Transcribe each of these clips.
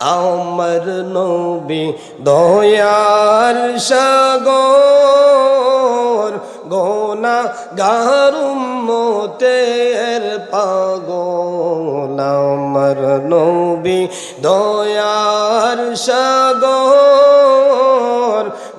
আমার নবী দয়ার সাগর গোনা গারুম মোতের পাগল। আমার নবী দয়ার সাগর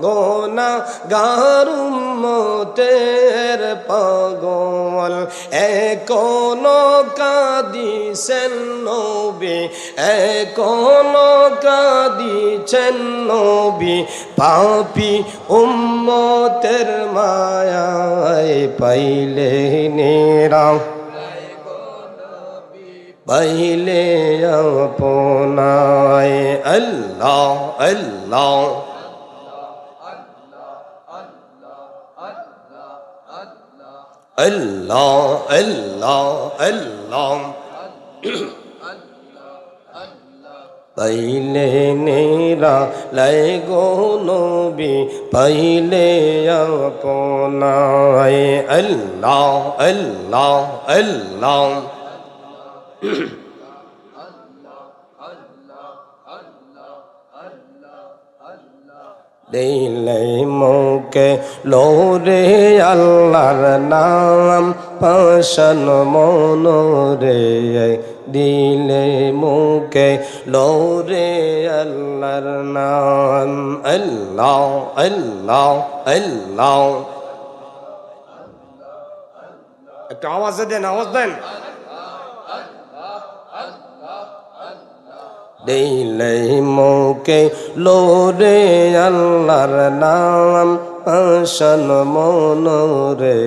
গোনা গারুম মোতের পাগল। এখনও কাদিছেন নবী, এখনও কাদিছেন নবী। পাপি উম্মতের মায়ায় পাইলে নিরাম। পাইলে আপনায়। আল্লাহ আল্লাহ। আল্লাহ আল্লাহ আল্লাহ। পাইলে নেরা লাই গো নবী পাইলে আপনায় আল্লাহ আল্লাহ আল্লাহ। দিলে মুখে লোরে আল্লাহর নাম পাশন মনোরে দিলে মুখে লোরে আল্লাহর নাম। আল্লাহ আল্লাহ আল্লাহ। একটু আওয়াজ দেন আওয়াজ দেন। দিলে মুখে লোরে আল্লাহর নাম আসন মনোরে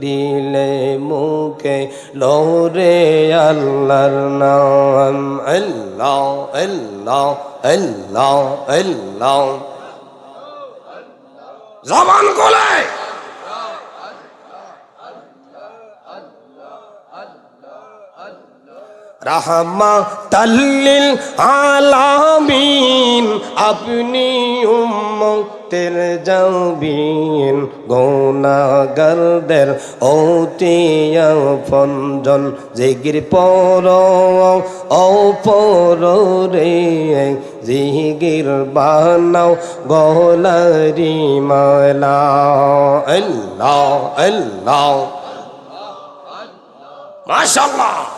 দিলে মুখে লোরে আল্লাহর নাম। আল্লাহ আল্লাহ আল্লাহ আল্লাহ। জবান কোলায় রাহমা তাল্লিল আলামিন, আপনি উম্মতের যাবিন গৌনাগারদের অতিয়া ফঞ্জন জিগির পর ও রে জিগির বানাও, গলারি মালা। আল্লাহ আল্লাহ। মাশাআল্লাহ।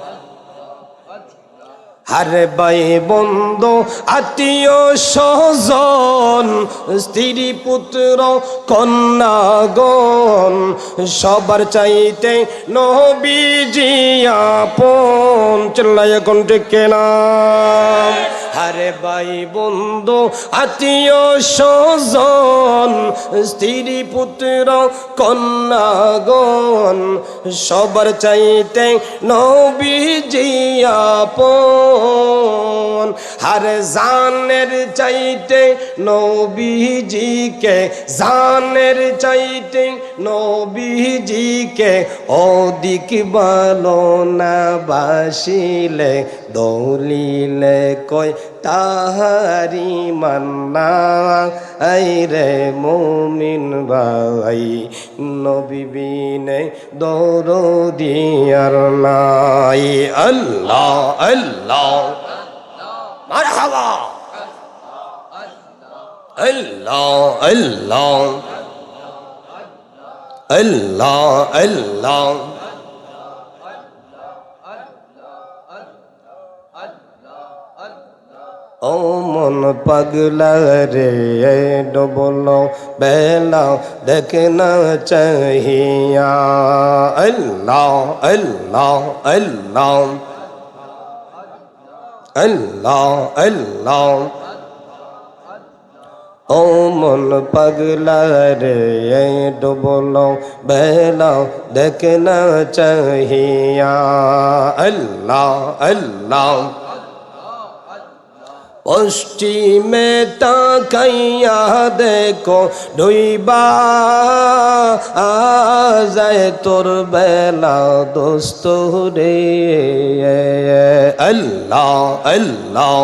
হারে বাই বন্ধু, আত্মীয় স্বজন, স্ত্রী, পুত্র কন্যাগণ সবার চাইতে নবীজি আপন। চিল্লাই কোন টেকে না হারে বাই বন্ধু, আত্মীয় স্বজন, স্ত্রী, পুত্র, কন্যাগণ, সবার চাইতে নবীজি আপন। হার জানের চাইতে নবীজিকে, জানের চাইতে নবীজিকে অধিক ভালো না বাসিলে দলিলে কয় তাহারি মান্না? আই রে মুমিন ভাই, নবী বিনে দৌড় দিয়ার নাই। আল্লাহ আল্লাহ। মারহাবা। আল্লাহ আল্লাহ। আল্লাহ আল্লাহ। ও মন পাগলা রে ডবল বেলা দেখে না চাহিয়া। আল্লাহ আল্লাহ আল্লাহ। আল্লাহ আল্লাহ। ও মন পাগলা রে ডুবল বেলা দেখে না চাহিয়া। আল্লাহ আল্লাহ। পশ্চিমে তাকাইয়া দেখো, ডুইবা যায় তোর বেলা দোস্ত রে। আল্লাহ আল্লাহ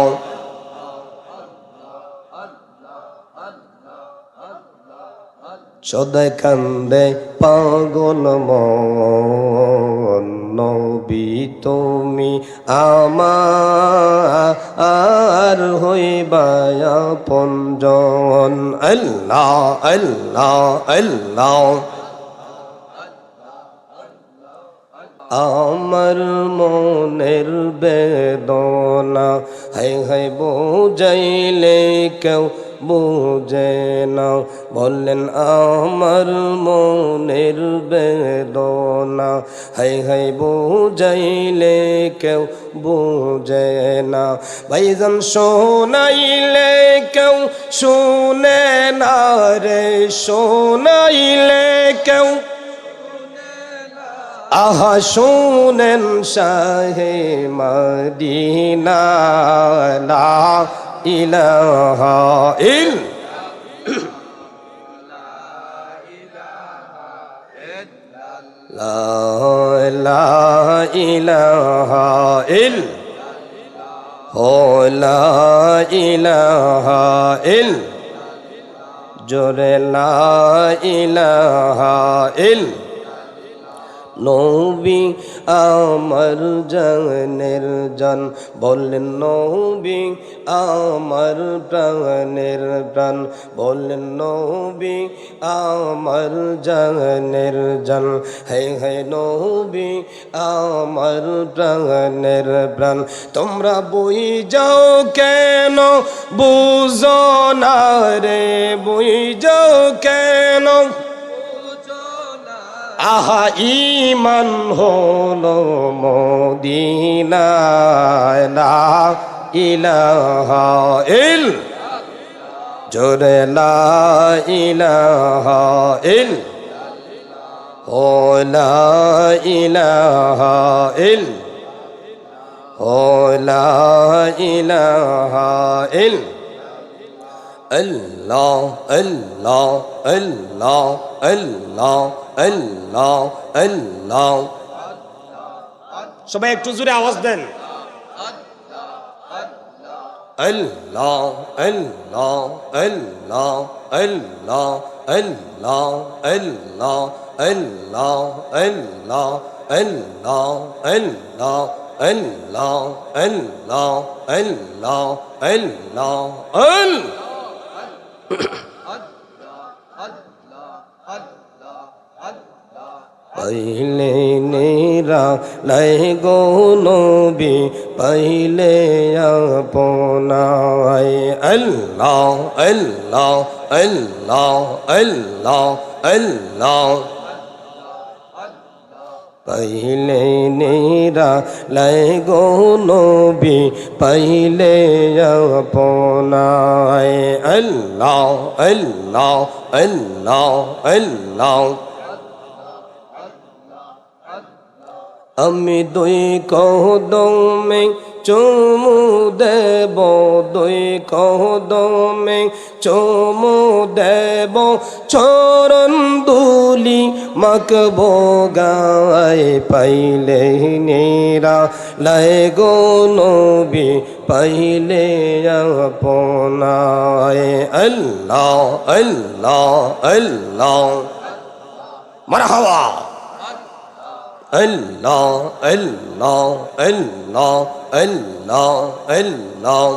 সদাই কান্দে পাগল মন। নবী, তুমি আমার হইবায়া পঞ্জন আল্লাহ আল্লাহ আল্লাহ। আমার মনের বেদনা হাই হাই বোঝাইলে কেউ বুঝে না বললেন, আমার মনের বেদনা। হাই হাই, বোঝাইলে কেউ বুঝে না। ভাইজান, শোনাইলে কেউ শুনে না রে, শোনাইলে কেউ আহা, শোনেন শাহে মদিনা ইলাহা ইল। লা ইলাহা ইল। লা ইলাহা ইল। জোরে লা ইলাহা ইল। নবী আমার জানের জান। বললেন, নবী আমার প্রাণের প্রাণ। বললেন, নবী আমার জানের জান। হে হে, নবী আমার প্রাণের প্রাণ। তোমরা বই যাও কেন? বুঝো না রে, বই যাও কেন? আহা ইমান হলো মদিনায়, লা ইলাহা ইল, জোরে লা ইলাহা ইল, ও লা ইলাহা ইল, ও লা ইলাহা ইল, আল্লাহ আল্লাহ। আল্লাহ আল্লাহ আল্লাহ আল্লাহ সবাই একটু জোরে আওয়াজ দেন আল্লাহ আল্লাহ আল্লাহ আল্লাহ আল্লাহ আল্লাহ আল্লাহ আল্লাহ আল্লাহ আল্লাহ আল্লাহ আল্লাহ আল্লাহ আল্লাহ আল্লাহ পাইলে নেরা লাই গো নবী, পাইলে আপনাই। আল্লাহ আল্লাহ আল্লাহ আল্লাহ আল্লাহ। পাইলে নেরা লাই গো নবী, পাইলে আপনাই। আল্লাহ আল্লাহ আল্লাহ আল্লাহ। আমি দুই কদমে চুমু দেব, দুই কদমে চুমু দেব। চরণ দুলি মাকব গায় পাইলে নেরা, লাই গো নবী পাইলে আপনায়। আল্লাহ আল্লাহ আল্লাহ। মারহাবা। আল্লাহ আল্লাহ আল্লাহ আল্লাহ আল্লাহ।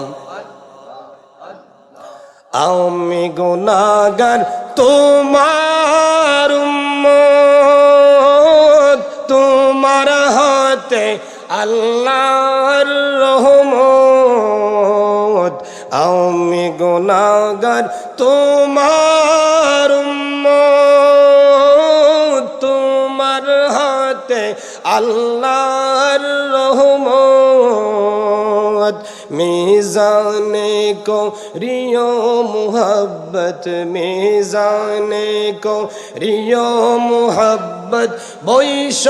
আমি গুনাগার তোমার তোমার হাতে আল্লাহর রহমত। আমি গুনাগার তোমার আল্লাহর রহমত, মিজানে কো রিও মোহব্বত, মিজানে কো রিও মোহব্বত, বৈশ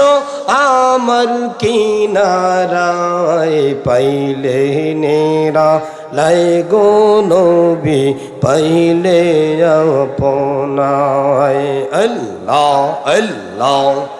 আমার কিনারায় পাইলে নেরা, লাই গো নবী পাইলে আপনায় আল্লাহ আল্লাহ।